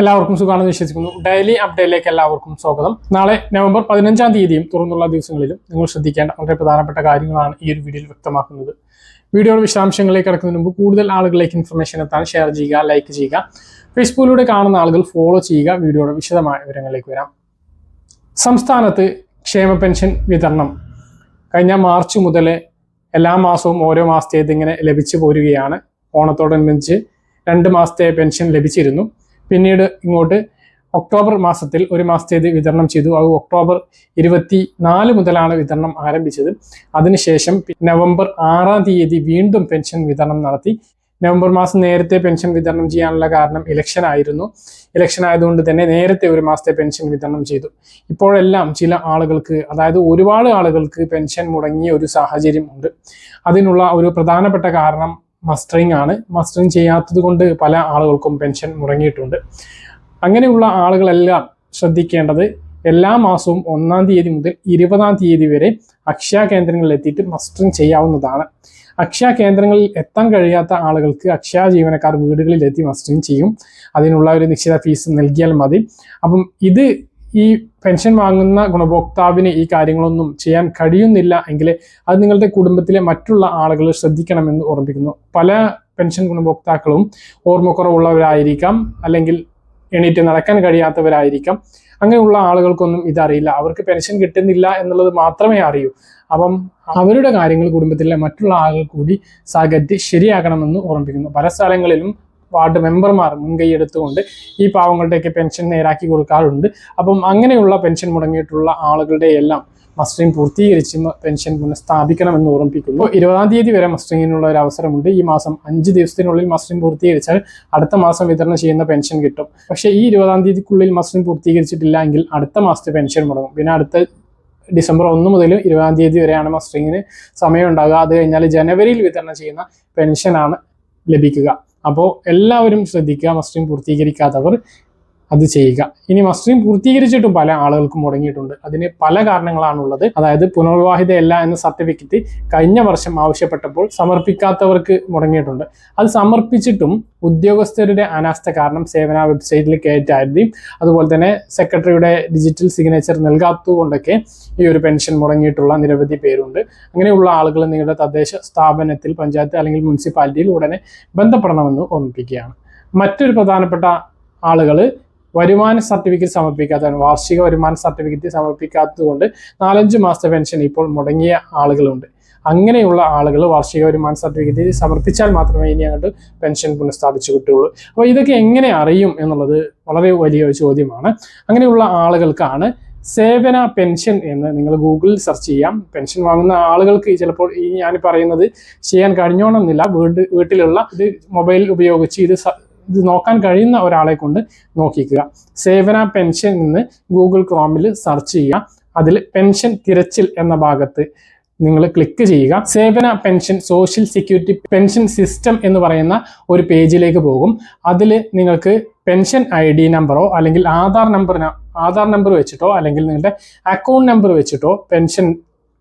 എല്ലാവർക്കും സുഖമാണെന്ന് വിശ്വസിക്കുന്നു. ഡെയിലി അപ്ഡേറ്റിലേക്ക് എല്ലാവർക്കും സ്വാഗതം. നാളെ നവംബർ പതിനഞ്ചാം തീയതിയും തുറന്നുള്ള ദിവസങ്ങളിലും നിങ്ങൾ ശ്രദ്ധിക്കേണ്ട വളരെ പ്രധാനപ്പെട്ട കാര്യങ്ങളാണ് ഈ ഒരു വീഡിയോയിൽ വ്യക്തമാക്കുന്നത്. വീഡിയോയുടെ വിശദാംശങ്ങളിലേക്ക് കിടക്കുന്നതിന് മുമ്പ് കൂടുതൽ ആളുകളിലേക്ക് ഇൻഫർമേഷൻ എത്താൻ ഷെയർ ചെയ്യുക ലൈക്ക് ചെയ്യുക. ഫേസ്ബുക്കിലൂടെ കാണുന്ന ആളുകൾ ഫോളോ ചെയ്യുക. വീഡിയോയുടെ വിശദമായ വിവരങ്ങളിലേക്ക് വരാം. സംസ്ഥാനത്ത് ക്ഷേമ പെൻഷൻ വിതരണം കഴിഞ്ഞ മാർച്ച് മുതൽ എല്ലാ മാസവും ഓരോ മാസത്തേത് ഇങ്ങനെ ലഭിച്ചു പോരുകയാണ്. ഓണത്തോടനുബന്ധിച്ച് രണ്ട് മാസത്തെ പെൻഷൻ ലഭിച്ചിരുന്നു. പിന്നീട് ഇങ്ങോട്ട് ഒക്ടോബർ മാസത്തിൽ ഒരു മാസത്തേത് വിതരണം ചെയ്തു. അത് ഒക്ടോബർ ഇരുപത്തി നാല് മുതലാണ് വിതരണം ആരംഭിച്ചത്. അതിനുശേഷം നവംബർ ആറാം തീയതി വീണ്ടും പെൻഷൻ വിതരണം നടത്തി. നവംബർ മാസം നേരത്തെ പെൻഷൻ വിതരണം ചെയ്യാനുള്ള കാരണം ഇലക്ഷൻ ആയിരുന്നു. ഇലക്ഷൻ ആയതുകൊണ്ട് തന്നെ നേരത്തെ ഒരു മാസത്തെ പെൻഷൻ വിതരണം ചെയ്തു. ഇപ്പോഴെല്ലാം ചില ആളുകൾക്ക് അതായത് ഒരുപാട് ആളുകൾക്ക് പെൻഷൻ മുടങ്ങിയ ഒരു സാഹചര്യം ഉണ്ട്. അതിനുള്ള ഒരു പ്രധാനപ്പെട്ട കാരണം മസ്റ്ററിംഗ് ആണ്. മസ്റ്ററിംഗ് ചെയ്യാത്തത് കൊണ്ട് പല ആളുകൾക്കും പെൻഷൻ മുടങ്ങിയിട്ടുണ്ട്. അങ്ങനെയുള്ള ആളുകളെല്ലാം ശ്രദ്ധിക്കേണ്ടത് എല്ലാ മാസവും ഒന്നാം തീയതി മുതൽ ഇരുപതാം തീയതി വരെ അക്ഷയ കേന്ദ്രങ്ങളിൽ എത്തിയിട്ട് മസ്റ്ററിംഗ് ചെയ്യാവുന്നതാണ്. അക്ഷയ കേന്ദ്രങ്ങളിൽ എത്താൻ കഴിയാത്ത ആളുകൾക്ക് അക്ഷയ ജീവനക്കാർ വീടുകളിൽ എത്തി മസ്റ്ററിംഗ് ചെയ്യും. അതിനുള്ള ഒരു നിശ്ചിത ഫീസ് നൽകിയാൽ മതി. അപ്പം ഇത് ഈ പെൻഷൻ വാങ്ങുന്ന ഗുണഭോക്താവിന് ഈ കാര്യങ്ങളൊന്നും ചെയ്യാൻ കഴിയുന്നില്ല എങ്കിൽ അത് നിങ്ങളുടെ കുടുംബത്തിലെ മറ്റുള്ള ആളുകൾ ശ്രദ്ധിക്കണമെന്ന് ഓർമ്മിപ്പിക്കുന്നു. പല പെൻഷൻ ഗുണഭോക്താക്കളും ഓർമ്മക്കുറവുള്ളവരായിരിക്കാം അല്ലെങ്കിൽ എണീറ്റ് നടക്കാൻ കഴിയാത്തവരായിരിക്കാം. അങ്ങനെയുള്ള ആളുകൾക്കൊന്നും ഇതറിയില്ല. അവർക്ക് പെൻഷൻ കിട്ടുന്നില്ല എന്നുള്ളത് മാത്രമേ അറിയൂ. അപ്പം അവരുടെ കാര്യങ്ങൾ കുടുംബത്തിലെ മറ്റുള്ള ആളുകൾ കൂടി സഹകരിച്ച് ശരിയാക്കണമെന്ന് ഓർമ്മിപ്പിക്കുന്നു. പല സ്ഥലങ്ങളിലും വാർഡ് മെമ്പർമാർ മുൻകൈ എടുത്തുകൊണ്ട് ഈ പാവങ്ങളുടെയൊക്കെ പെൻഷൻ നേരാക്കി കൊടുക്കാറുണ്ട്. അപ്പം അങ്ങനെയുള്ള പെൻഷൻ മുടങ്ങിയിട്ടുള്ള ആളുകളുടെ എല്ലാം മസ്റ്ററിംഗ് പൂർത്തീകരിച്ച് പെൻഷൻ പുനഃസ്ഥാപിക്കണമെന്ന് ഓർമ്മിപ്പിക്കുന്നു. ഇരുപതാം തീയതി വരെ മസ്റ്ററിങ്ങിനുള്ള ഒരു അവസരമുണ്ട്. ഈ മാസം അഞ്ച് ദിവസത്തിനുള്ളിൽ മസ്റ്ററിംഗ് പൂർത്തീകരിച്ചാൽ അടുത്ത മാസം വിതരണം ചെയ്യുന്ന പെൻഷൻ കിട്ടും. പക്ഷേ ഈ ഇരുപതാം തീയതിക്കുള്ളിൽ മസ്റ്ററിംഗ് പൂർത്തീകരിച്ചിട്ടില്ല അടുത്ത മാസത്തെ പെൻഷൻ മുടങ്ങും. പിന്നെ അടുത്ത ഡിസംബർ ഒന്ന് മുതൽ ഇരുപതാം തീയതി വരെയാണ് മസ്റ്ററിങ്ങിന് സമയം ഉണ്ടാകുക അത് കഴിഞ്ഞാൽ ജനുവരിയിൽ വിതരണം ചെയ്യുന്ന പെൻഷനാണ് ലഭിക്കുക. അപ്പോൾ എല്ലാവരും ശ്രദ്ധിക്കുക മസ്റ്റിംഗ് പൂർത്തീകരിക്കാത്തവർ അത് ചെയ്യുക. ഇനി മസ്റ്ററിംഗ് പൂർത്തീകരിച്ചിട്ടും പല ആളുകൾക്കും മുടങ്ങിയിട്ടുണ്ട്. അതിന് പല കാരണങ്ങളാണുള്ളത്. അതായത് പുനർവിവാഹിതയല്ല എന്ന സർട്ടിഫിക്കറ്റ് കഴിഞ്ഞ വർഷം ആവശ്യപ്പെട്ടപ്പോൾ സമർപ്പിക്കാത്തവർക്ക് മുടങ്ങിയിട്ടുണ്ട്. അത് സമർപ്പിച്ചിട്ടും ഉദ്യോഗസ്ഥരുടെ അനാസ്ഥ കാരണം സേവന വെബ്സൈറ്റിൽ കയറ്റായിരുന്നേയും അതുപോലെ തന്നെ സെക്രട്ടറിയുടെ ഡിജിറ്റൽ സിഗ്നേച്ചർ നൽകാത്തതുകൊണ്ടൊക്കെ ഈ ഒരു പെൻഷൻ മുടങ്ങിയിട്ടുള്ള നിരവധി പേരുണ്ട്. അങ്ങനെയുള്ള ആളുകൾ നിങ്ങളുടെ തദ്ദേശ സ്ഥാപനത്തിൽ പഞ്ചായത്ത് അല്ലെങ്കിൽ മുനിസിപ്പാലിറ്റിയിൽ ഉടനെ ബന്ധപ്പെടണമെന്ന് ഓർമ്മിപ്പിക്കുകയാണ്. മറ്റൊരു പ്രധാനപ്പെട്ട ആളുകൾ വരുമാന സർട്ടിഫിക്കറ്റ് സമർപ്പിക്കാത്തതാണ്. വാർഷിക വരുമാന സർട്ടിഫിക്കറ്റ് സമർപ്പിക്കാത്തതുകൊണ്ട് നാലഞ്ച് മാസത്തെ പെൻഷൻ ഇപ്പോൾ മുടങ്ങിയ ആളുകളുണ്ട്. അങ്ങനെയുള്ള ആളുകൾ വാർഷിക വരുമാന സർട്ടിഫിക്കറ്റ് സമർപ്പിച്ചാൽ മാത്രമേ ഇനി അങ്ങോട്ട് പെൻഷൻ പുനഃസ്ഥാപിച്ചു കിട്ടുകയുള്ളൂ. അപ്പോൾ ഇതൊക്കെ എങ്ങനെ അറിയും എന്നുള്ളത് വളരെ വലിയ ചോദ്യമാണ്. അങ്ങനെയുള്ള ആളുകൾക്കാണ് സേവന പെൻഷൻ എന്ന് നിങ്ങൾ ഗൂഗിളിൽ സെർച്ച് ചെയ്യാം. പെൻഷൻ വാങ്ങുന്ന ആളുകൾക്ക് ചിലപ്പോൾ ഈ ഞാൻ പറയുന്നത് ചെയ്യാൻ കഴിഞ്ഞോണമെന്നില്ല വീട് വീട്ടിലുള്ള ഇത് മൊബൈൽ ഉപയോഗിച്ച് ഇത് ഇത് നോക്കാൻ കഴിയുന്ന ഒരാളെ കൊണ്ട് നോക്കിക്കുക. സേവന പെൻഷൻ എന്ന് ഗൂഗിൾ ക്രോമിൽ സെർച്ച് ചെയ്യുക. അതിൽ പെൻഷൻ തിരച്ചിൽ എന്ന ഭാഗത്ത് നിങ്ങൾ ക്ലിക്ക് ചെയ്യുക. സേവന pension social security pension system എന്ന് പറയുന്ന ഒരു പേജിലേക്ക് പോകും. അതിൽ നിങ്ങൾക്ക് പെൻഷൻ ഐ ഡി നമ്പറോ അല്ലെങ്കിൽ ആധാർ നമ്പർ ആധാർ നമ്പർ വെച്ചിട്ടോ അല്ലെങ്കിൽ നിങ്ങളുടെ അക്കൗണ്ട് നമ്പർ വെച്ചിട്ടോ പെൻഷൻ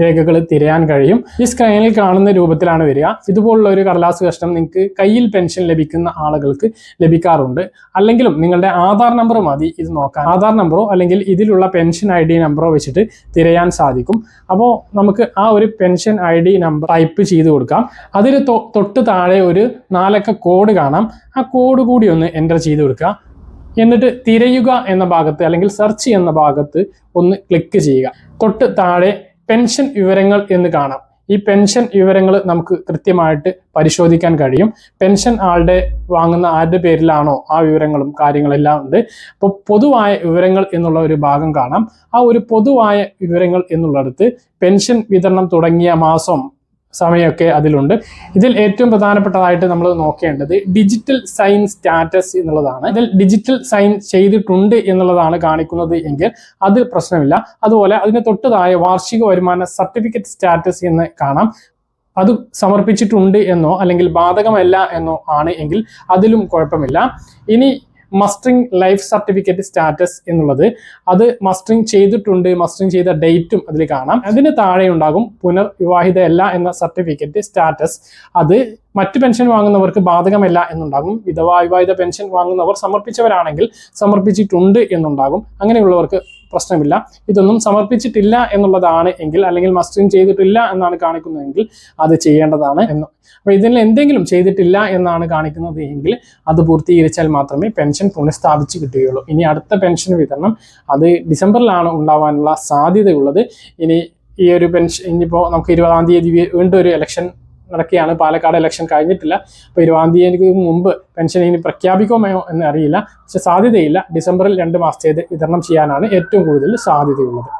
രേഖകൾ തിരയാൻ കഴിയും. ഈ സ്ക്രീനിൽ കാണുന്ന രൂപത്തിലാണ് വരിക. ഇതുപോലുള്ള ഒരു കടലാസ് കഷ്ണം നിങ്ങൾക്ക് കയ്യിൽ പെൻഷൻ ലഭിക്കുന്ന ആളുകൾക്ക് ലഭിക്കാറുണ്ട്. അല്ലെങ്കിലും നിങ്ങളുടെ ആധാർ നമ്പർ മതി ഇത് നോക്കാൻ. ആധാർ നമ്പറോ അല്ലെങ്കിൽ ഇതിലുള്ള പെൻഷൻ ഐ ഡി നമ്പറോ വെച്ചിട്ട് തിരയാൻ സാധിക്കും. അപ്പോൾ നമുക്ക് ആ ഒരു pension I D number type ചെയ്ത് കൊടുക്കാം. അതിൽ തൊട്ട് താഴെ ഒരു നാലക്ക കോഡ് കാണാം. ആ കോഡ് കൂടി ഒന്ന് എന്റർ ചെയ്ത് കൊടുക്കുക. എന്നിട്ട് തിരയുക എന്ന ഭാഗത്ത് അല്ലെങ്കിൽ സെർച്ച് എന്ന ഭാഗത്ത് ഒന്ന് ക്ലിക്ക് ചെയ്യുക. തൊട്ട് താഴെ പെൻഷൻ വിവരങ്ങൾ എന്ന് കാണാം. ഈ പെൻഷൻ വിവരങ്ങൾ നമുക്ക് കൃത്യമായിട്ട് പരിശോധിക്കാൻ കഴിയും. പെൻഷൻ ആളുടെ വാങ്ങുന്ന ആരുടെ പേരിലാണോ ആ വിവരങ്ങളും കാര്യങ്ങളെല്ലാം ഉണ്ട്. അപ്പോൾ പൊതുവായ വിവരങ്ങൾ എന്നുള്ള ഒരു ഭാഗം കാണാം. ആ ഒരു പൊതുവായ വിവരങ്ങൾ എന്നുള്ളിടത്ത് പെൻഷൻ വിതരണം തുടങ്ങിയ മാസം സമയമൊക്കെ അതിലുണ്ട്. ഇതിൽ ഏറ്റവും പ്രധാനപ്പെട്ടതായിട്ട് നമ്മൾ നോക്കേണ്ടത് ഡിജിറ്റൽ സൈൻ സ്റ്റാറ്റസ് എന്നുള്ളതാണ്. ഇതിൽ ഡിജിറ്റൽ സൈൻ ചെയ്തിട്ടുണ്ട് എന്നുള്ളതാണ് കാണിക്കുന്നത് എങ്കിൽ അത് പ്രശ്നമില്ല. അതുപോലെ അതിന് തൊട്ടതായ വാർഷിക വരുമാന സർട്ടിഫിക്കറ്റ് സ്റ്റാറ്റസ് എന്ന് കാണാം. അത് സമർപ്പിച്ചിട്ടുണ്ട് എന്നോ അല്ലെങ്കിൽ ബാധകമല്ല എന്നോ ആണ് എങ്കിൽ അതിലും കുഴപ്പമില്ല. ഇനി മസ്റ്ററിംഗ് ലൈഫ് സർട്ടിഫിക്കറ്റ് സ്റ്റാറ്റസ് എന്നുള്ളത്. അത് മസ്റ്ററിംഗ് ചെയ്തിട്ടുണ്ട് മസ്റ്ററിംഗ് ചെയ്ത ഡേറ്റും അതിൽ കാണാം. അതിന് താഴെ ഉണ്ടാകും പുനർവിവാഹിതയല്ല എന്ന സർട്ടിഫിക്കറ്റ് സ്റ്റാറ്റസ്. അത് മറ്റ് പെൻഷൻ വാങ്ങുന്നവർക്ക് ബാധകമല്ല എന്നുണ്ടാകും. വിധവാ വിവാഹിത പെൻഷൻ വാങ്ങുന്നവർ സമർപ്പിച്ചവരാണെങ്കിൽ സമർപ്പിച്ചിട്ടുണ്ട് എന്നുണ്ടാകും. അങ്ങനെയുള്ളവർക്ക് പ്രശ്നമില്ല. ഇതൊന്നും സമർപ്പിച്ചിട്ടില്ല എന്നുള്ളതാണ് എങ്കിൽ അല്ലെങ്കിൽ മസ്റ്ററിങ് ചെയ്തിട്ടില്ല എന്നാണ് കാണിക്കുന്നതെങ്കിൽ അത് ചെയ്യേണ്ടതാണ് എന്ന്. അപ്പോൾ ഇതിൽ എന്തെങ്കിലും ചെയ്തിട്ടില്ല എന്നാണ് കാണിക്കുന്നത് എങ്കിൽ അത് പൂർത്തീകരിച്ചാൽ മാത്രമേ പെൻഷൻ പുനഃസ്ഥാപിച്ച് കിട്ടുകയുള്ളൂ. ഇനി അടുത്ത പെൻഷൻ വിതരണം അത് ഡിസംബറിലാണ് ഉണ്ടാവാനുള്ള സാധ്യതയുള്ളത്. ഇനി ഈ ഒരു പെൻഷൻ ഇനിയിപ്പോൾ നമുക്ക് ഇരുപതാം തീയതി വീണ്ടും ഒരു ഇലക്ഷൻ നടക്കുകയാണ്. പാലക്കാട് ഇലക്ഷൻ കഴിഞ്ഞിട്ടില്ല. അപ്പോൾ ഇരുപതാം തീയതിക്ക് മുമ്പ് പെൻഷൻ ഇനി പ്രഖ്യാപിക്കുമോ എന്ന് അറിയില്ല. പക്ഷെ സാധ്യതയില്ല. ഡിസംബറിൽ രണ്ട് മാസത്തേത് വിതരണം ചെയ്യാനാണ് ഏറ്റവും കൂടുതൽ സാധ്യതയുള്ളത്.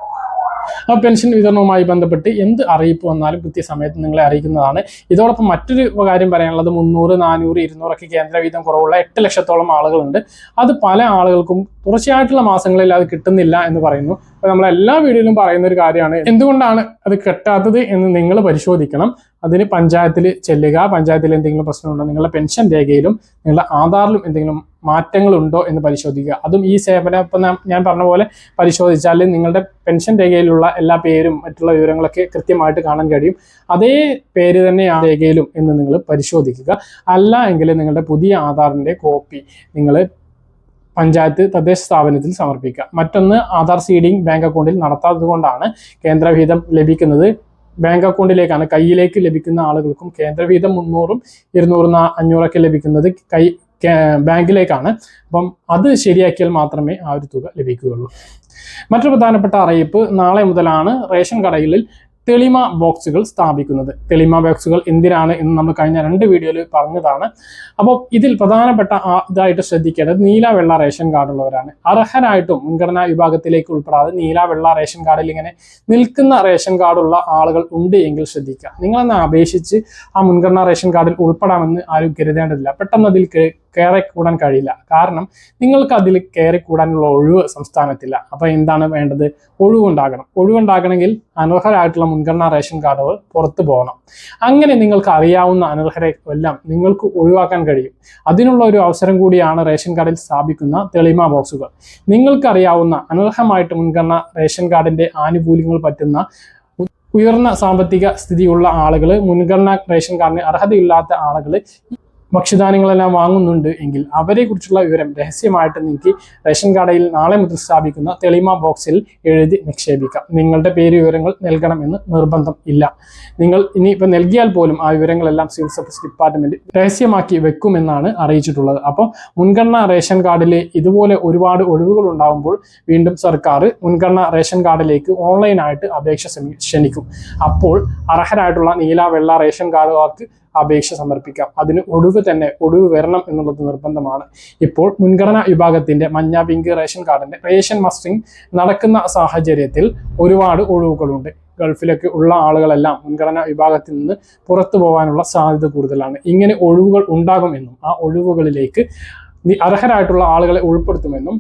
അപ്പോൾ പെൻഷൻ വിതരണവുമായി ബന്ധപ്പെട്ട് എന്ത് അറിയിപ്പ് വന്നാലും കൃത്യസമയത്ത് നിങ്ങളെ അറിയിക്കുന്നതാണ്. ഇതോടൊപ്പം മറ്റൊരു കാര്യം പറയാനുള്ളത്. മുന്നൂറ് നാനൂറ് ഇരുന്നൂറൊക്കെ കേന്ദ്ര വീതം കുറവുള്ള എട്ട് ലക്ഷത്തോളം ആളുകളുണ്ട്. അത് പല ആളുകൾക്കും തുടർച്ചയായിട്ടുള്ള മാസങ്ങളിൽ അത് കിട്ടുന്നില്ല എന്ന് പറയുന്നു. അപ്പോൾ നമ്മൾ എല്ലാ വീഡിയോയിലും പറയുന്ന ഒരു കാര്യമാണ്. എന്തുകൊണ്ടാണ് അത് കെട്ടാത്തത് എന്ന് നിങ്ങൾ പരിശോധിക്കണം. അതിന് പഞ്ചായത്തിൽ ചെല്ലുക. പഞ്ചായത്തിൽ എന്തെങ്കിലും പ്രശ്നമുണ്ടോ? നിങ്ങളുടെ പെൻഷൻ രേഖയിലും നിങ്ങളുടെ ആധാറിലും എന്തെങ്കിലും മാറ്റങ്ങളുണ്ടോ എന്ന് പരിശോധിക്കുക. അതും ഈ സേവനം ഇപ്പം ഞാൻ- പറഞ്ഞ പോലെ പരിശോധിച്ചാൽ നിങ്ങളുടെ പെൻഷൻ രേഖയിലുള്ള എല്ലാ പേരും മറ്റുള്ള വിവരങ്ങളൊക്കെ കൃത്യമായിട്ട് കാണാൻ കഴിയും. അതേ പേര് തന്നെ ആ രേഖയിലും എന്ന് നിങ്ങൾ പരിശോധിക്കുക. അല്ല നിങ്ങളുടെ പുതിയ ആധാറിന്റെ കോപ്പി നിങ്ങൾ പഞ്ചായത്ത് തദ്ദേശ സ്ഥാപനത്തിൽ സമർപ്പിക്കുക. മറ്റൊന്ന് ആധാർ സീഡിംഗ് ബാങ്ക് അക്കൗണ്ടിൽ നടത്താത്തത് കൊണ്ടാണ് കേന്ദ്രവിഹിതം ലഭിക്കുന്നത്. ബാങ്ക് അക്കൗണ്ടിലേക്കാണ് കയ്യിലേക്ക് ലഭിക്കുന്ന ആളുകൾക്കും കേന്ദ്രവിഹിതം മുന്നൂറും ഇരുന്നൂറും അഞ്ഞൂറൊക്കെ ലഭിക്കുന്നത് കൈ ബാങ്കിലേക്കാണ്. അപ്പം അത് ശരിയാക്കിയാൽ മാത്രമേ ആ ഒരു തുക ലഭിക്കുകയുള്ളൂ. മറ്റൊരു പ്രധാനപ്പെട്ട അറിയിപ്പ് നാളെ മുതലാണ് റേഷൻ കടകളിൽ തെളിമ ബോക്സുകൾ സ്ഥാപിക്കുന്നത്. തെളിമ ബോക്സുകൾ എന്തിനാണ് എന്ന് നമ്മൾ കഴിഞ്ഞ രണ്ട് വീഡിയോയിൽ പറഞ്ഞതാണ്. അപ്പോൾ ഇതിൽ പ്രധാനപ്പെട്ട ഇതായിട്ട് ശ്രദ്ധിക്കേണ്ടത് നീല വെള്ള റേഷൻ കാർഡുള്ളവരാണ് അർഹരായിട്ടും മുൻഗണനാ വിഭാഗത്തിലേക്ക് ഉൾപ്പെടാതെ നീല വെള്ള റേഷൻ കാർഡിൽ ഇങ്ങനെ നിൽക്കുന്ന റേഷൻ കാർഡുള്ള ആളുകൾ ഉണ്ട് എങ്കിൽ ശ്രദ്ധിക്കുക. നിങ്ങളെന്ന് അപേക്ഷിച്ച് ആ മുൻഗണനാ റേഷൻ കാർഡിൽ ഉൾപ്പെടാമെന്ന് ആരും കരുതേണ്ടതില്ല. പെട്ടെന്ന് അതിൽ കയറി കൂടാൻ കഴിയില്ല. കാരണം നിങ്ങൾക്ക് അതിൽ കയറി കൂടാനുള്ള ഒഴിവ് സംസ്ഥാനത്തില്ല. അപ്പോൾ എന്താണ് വേണ്ടത്? ഒഴിവുണ്ടാകണം. ഒഴിവുണ്ടാകണമെങ്കിൽ അനർഹരായിട്ടുള്ള മുൻഗണനാ റേഷൻ കാർഡുകൾ പുറത്തു പോകണം. അങ്ങനെ നിങ്ങൾക്ക് അറിയാവുന്ന അനർഹരെ എല്ലാം നിങ്ങൾക്ക് ഒഴിവാക്കാൻ കഴിയും. അതിനുള്ള ഒരു അവസരം കൂടിയാണ് റേഷൻ കാർഡിൽ സ്ഥാപിക്കുന്ന തെളിമ ബോക്സുകൾ. നിങ്ങൾക്കറിയാവുന്ന അനർഹമായിട്ട് മുൻഗണന റേഷൻ കാർഡിന്റെ ആനുകൂല്യങ്ങൾ പറ്റുന്ന ഉയർന്ന സാമ്പത്തിക സ്ഥിതിയുള്ള ആളുകൾ മുൻഗണന റേഷൻ കാർഡിന് അർഹതയില്ലാത്ത ആളുകൾ ഭക്ഷ്യധാന്യങ്ങളെല്ലാം വാങ്ങുന്നുണ്ട് എങ്കിൽ അവരെ കുറിച്ചുള്ള വിവരം രഹസ്യമായിട്ട് നിങ്ങൾക്ക് റേഷൻ കടയിൽ നാളെ മുതൽ സ്ഥാപിക്കുന്ന തെളിമ ബോക്സിൽ എഴുതി നിക്ഷേപിക്കാം. നിങ്ങളുടെ പേര് വിവരങ്ങൾ നൽകണമെന്ന് നിർബന്ധം ഇല്ല. നിങ്ങൾ ഇനി ഇനിയിപ്പോൾ നൽകിയാൽ പോലും ആ വിവരങ്ങളെല്ലാം സിവിൽ സർവീസ് ഡിപ്പാർട്ട്മെന്റ് രഹസ്യമാക്കി വെക്കുമെന്നാണ് അറിയിച്ചിട്ടുള്ളത്. അപ്പോൾ മുൻഗണന റേഷൻ കാർഡിലെ ഇതുപോലെ ഒരുപാട് ഒഴിവുകൾ ഉണ്ടാകുമ്പോൾ വീണ്ടും സർക്കാർ മുൻഗണന റേഷൻ കാർഡിലേക്ക് ഓൺലൈനായിട്ട് അപേക്ഷ ക്ഷണിക്കും. അപ്പോൾ അർഹരായിട്ടുള്ള നീല വെള്ള റേഷൻ കാർഡുകാർക്ക് അപേക്ഷ സമർപ്പിക്കാം. അതിന് ഒടുവ് തന്നെ ഒടുവ് വരണം എന്നുള്ളത് നിർബന്ധമാണ്. ഇപ്പോൾ മുൻഗണനാ വിഭാഗത്തിന്റെ മഞ്ഞ പിങ്ക് റേഷൻ കാർഡിന്റെ റേഷൻ മസ്റ്ററിംഗ് നടക്കുന്ന സാഹചര്യത്തിൽ ഒരുപാട് ഒഴിവുകളുണ്ട്. ഗൾഫിലൊക്കെ ഉള്ള ആളുകളെല്ലാം മുൻഗണനാ വിഭാഗത്തിൽ നിന്ന് പുറത്തു പോകാനുള്ള സാധ്യത കൂടുതലാണ്. ഇങ്ങനെ ഒഴിവുകൾ ഉണ്ടാകുമെന്നും ആ ഒഴിവുകളിലേക്ക് അർഹരായിട്ടുള്ള ആളുകളെ ഉൾപ്പെടുത്തുമെന്നും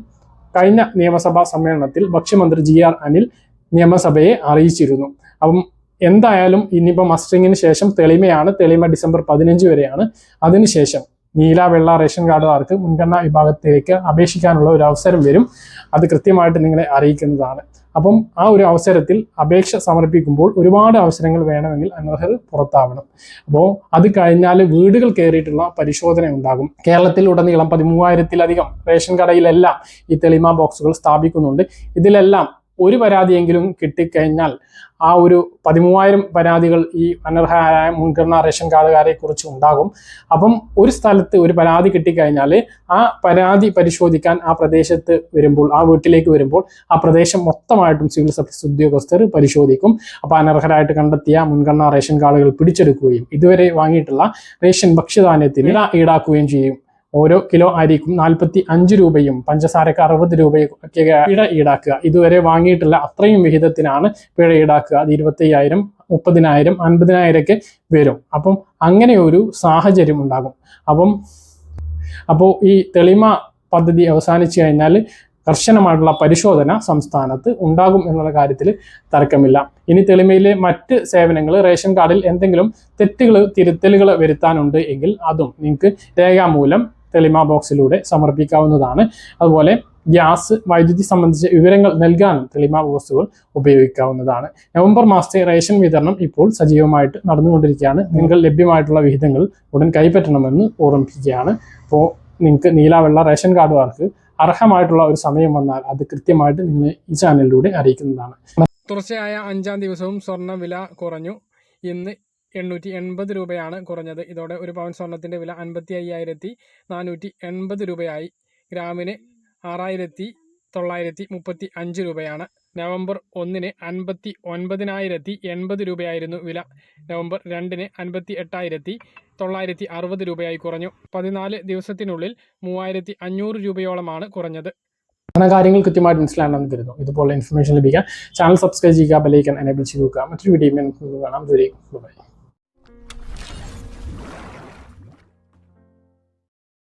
കഴിഞ്ഞ നിയമസഭാ സമ്മേളനത്തിൽ ഭക്ഷ്യമന്ത്രി ജി ആർ അനിൽ നിയമസഭയെ അറിയിച്ചിരുന്നു. അപ്പം എന്തായാലും ഇനിയിപ്പോൾ മസ്റ്ററിങ്ങിന് ശേഷം തെളിമയാണ്. തെളിമ ഡിസംബർ പതിനഞ്ച് വരെയാണ്. അതിനുശേഷം നീല വെള്ള റേഷൻ കാർഡുകാർക്ക് മുൻഗണനാ വിഭാഗത്തിലേക്ക് അപേക്ഷിക്കാനുള്ള ഒരു അവസരം വരും. അത് കൃത്യമായിട്ട് നിങ്ങളെ അറിയിക്കുന്നതാണ്. അപ്പം ആ ഒരു അവസരത്തിൽ അപേക്ഷ സമർപ്പിക്കുമ്പോൾ ഒരുപാട് അവസരങ്ങൾ വേണമെങ്കിൽ അനർഹർ പുറത്താവണം. അപ്പോൾ അത് കഴിഞ്ഞാൽ വീടുകൾ കയറിയിട്ടുള്ള പരിശോധന ഉണ്ടാകും. കേരളത്തിൽ ഉടനീളം പതിമൂവായിരത്തിലധികം റേഷൻ കടയിലെല്ലാം ഈ തെളിമ ബോക്സുകൾ സ്ഥാപിക്കുന്നുണ്ട്. ഇതിലെല്ലാം ഒരു പരാതിയെങ്കിലും കിട്ടിക്കഴിഞ്ഞാൽ ആ ഒരു പതിമൂവായിരം പരാതികൾ ഈ അനർഹരായ മുൻഗണനാ റേഷൻ കാർഡുകാരെ കുറിച്ച് ഉണ്ടാകും. അപ്പം ഒരു സ്ഥലത്ത് ഒരു പരാതി കിട്ടിക്കഴിഞ്ഞാൽ ആ പരാതി പരിശോധിക്കാൻ ആ പ്രദേശത്ത് വരുമ്പോൾ ആ വീട്ടിലേക്ക് വരുമ്പോൾ ആ പ്രദേശം മൊത്തമായിട്ടും സിവിൽ സർവീസ് ഉദ്യോഗസ്ഥർ പരിശോധിക്കും. അപ്പോൾ അനർഹരായിട്ട് കണ്ടെത്തിയ മുൻഗണനാ റേഷൻ കാർഡുകൾ പിടിച്ചെടുക്കുകയും ഇതുവരെ വാങ്ങിയിട്ടുള്ള റേഷൻ ഭക്ഷ്യധാന്യത്തിന് ഈടാക്കുകയും ചെയ്യും. ഓരോ കിലോ അരിക്കും നാൽപ്പത്തി അഞ്ച് രൂപയും പഞ്ചസാരക്ക് അറുപത് രൂപയും ഒക്കെ പിഴ ഈടാക്കുക. ഇതുവരെ വാങ്ങിയിട്ടുള്ള അത്രയും വിഹിതത്തിനാണ് പിഴ ഈടാക്കുക. അത് ഇരുപത്തയ്യായിരം മുപ്പതിനായിരം അൻപതിനായിരമൊക്കെ വരും. അപ്പം അങ്ങനെ ഒരു സാഹചര്യം ഉണ്ടാകും. അപ്പം അപ്പോൾ ഈ തെളിമ പദ്ധതി അവസാനിച്ചു കഴിഞ്ഞാൽ കർശനമായിട്ടുള്ള പരിശോധന സംസ്ഥാനത്ത് ഉണ്ടാകും എന്നുള്ള കാര്യത്തിൽ തർക്കമില്ല. ഇനി തെളിമയിലെ മറ്റ് സേവനങ്ങൾ റേഷൻ കാർഡിൽ എന്തെങ്കിലും തെറ്റുകൾ തിരുത്തലുകൾ വരുത്താനുണ്ട് എങ്കിൽ അതും നിങ്ങൾക്ക് രേഖാമൂലം തെളിമ ബോക്സിലൂടെ സമർപ്പിക്കാവുന്നതാണ്. അതുപോലെ ഗ്യാസ് വൈദ്യുതി സംബന്ധിച്ച വിവരങ്ങൾ നൽകാനും തെളിമ ബോക്സുകൾ ഉപയോഗിക്കാവുന്നതാണ്. നവംബർ മാസത്തെ റേഷൻ വിതരണം ഇപ്പോൾ സജീവമായിട്ട് നടന്നുകൊണ്ടിരിക്കുകയാണ്. നിങ്ങൾ ലഭ്യമായിട്ടുള്ള വിഹിതങ്ങൾ ഉടൻ കൈപ്പറ്റണമെന്ന് ഓർമ്മിപ്പിക്കുകയാണ്. അപ്പോൾ നിങ്ങൾക്ക് നീലാവെള്ള റേഷൻ കാർഡുകാർക്ക് അർഹമായിട്ടുള്ള ഒരു സമയം വന്നാൽ അത് കൃത്യമായിട്ട് നിങ്ങൾ ഈ ചാനലിലൂടെ അറിയിക്കുന്നതാണ്. തുടർച്ചയായ അഞ്ചാം ദിവസവും സ്വർണ വില കുറഞ്ഞു. ഇന്ന് എണ്ണൂറ്റി എൺപത് രൂപയാണ് കുറഞ്ഞത്. ഇതോടെ ഒരു പവൻ സ്വർണത്തിന്റെ വില അൻപത്തി അയ്യായിരത്തി നാനൂറ്റി എൺപത് രൂപയായി. ഗ്രാമിന് ആറായിരത്തി തൊള്ളായിരത്തി മുപ്പത്തി അഞ്ച് രൂപയാണ്. നവംബർ ഒന്നിന് അൻപത്തി ഒൻപതിനായിരത്തി എൺപത് രൂപയായിരുന്നു വില. നവംബർ രണ്ടിന് അൻപത്തി എട്ടായിരത്തി തൊള്ളായിരത്തി അറുപത് രൂപയായി കുറഞ്ഞു. പതിനാല് ദിവസത്തിനുള്ളിൽ മൂവായിരത്തി അഞ്ഞൂറ് രൂപയോളമാണ് കുറഞ്ഞത്. അങ്ങനെ കാര്യങ്ങൾ കൃത്യമായിട്ട് മനസ്സിലാണെന്ന് കരുതുന്നു. ഇതുപോലെ ഇൻഫർമേഷൻ ലഭിക്കാൻ ചാനൽ സബ്സ്ക്രൈബ് ചെയ്യുക ബെലൈക്കൻ എനേബിൾ ചെയ്യുക. മറ്റൊരു വീഡിയോ കാണാം. ദൂരേക്കും